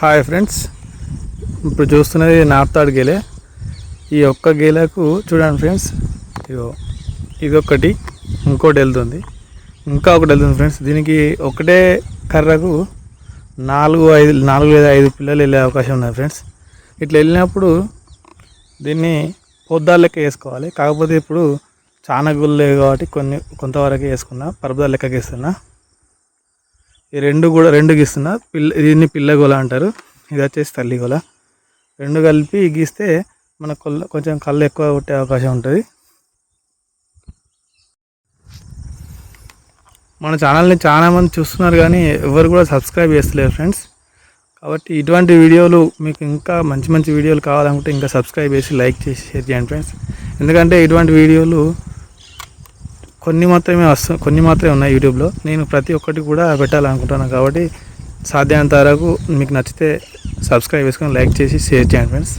Hi friends. ఇప్పుడు చూస్తున్నది నార్తాడ్ గేలే. ఈ ఒక్క గేలకు చూడండి ఫ్రెండ్స్. ఇగో ఇది ఒకటి ఇంకోటి వెళ్తుంది. ఇంకా ఒకటి వెళ్తుంది ఫ్రెండ్స్. దీనికి ఒకటే కర్రకు నాలుగు ఐదు నాలుగు లేదా ఐదు పిల్లలు వెళ్ళే అవకాశం ఉన్నాయి ఫ్రెండ్స్. ఇట్లా వెళ్ళినప్పుడు దీన్ని పొద్దాల లెక్క వేసుకోవాలి. కాకపోతే ఇప్పుడు చాలా గుళ్ళు లేవు కాబట్టి కొన్ని కొంతవరకు వేసుకున్నా పరపదాల లెక్కకి వేస్తున్నా ఈ రెండు కూడా రెండు గీస్తున్నా. పిల్ల దీన్ని పిల్లగోల అంటారు. ఇది వచ్చేసి తల్లి గోల. రెండు కలిపి గీస్తే మన కొల్ల కొంచెం కళ్ళు ఎక్కువ కొట్టే అవకాశం ఉంటుంది. మన ఛానల్ని చాలా మంది చూస్తున్నారు కానీ ఎవరు కూడా సబ్స్క్రైబ్ చేస్తలేరు ఫ్రెండ్స్. కాబట్టి ఇటువంటి వీడియోలు మీకు ఇంకా మంచి మంచి వీడియోలు కావాలనుకుంటే ఇంకా సబ్స్క్రైబ్ చేసి లైక్ చేసి షేర్ చేయండి ఫ్రెండ్స్. ఎందుకంటే ఇటువంటి వీడియోలు కొన్ని మాత్రమే వస్తు కొన్ని మాత్రమే ఉన్నాయి యూట్యూబ్లో. నేను ప్రతి ఒక్కటి కూడా పెట్టాలనుకుంటున్నాను కాబట్టి సాధ్యమైనంత వరకు మీకు నచ్చితే సబ్స్క్రైబ్ చేసుకొని లైక్ చేసి షేర్ చేయండి ఫ్రెండ్స్.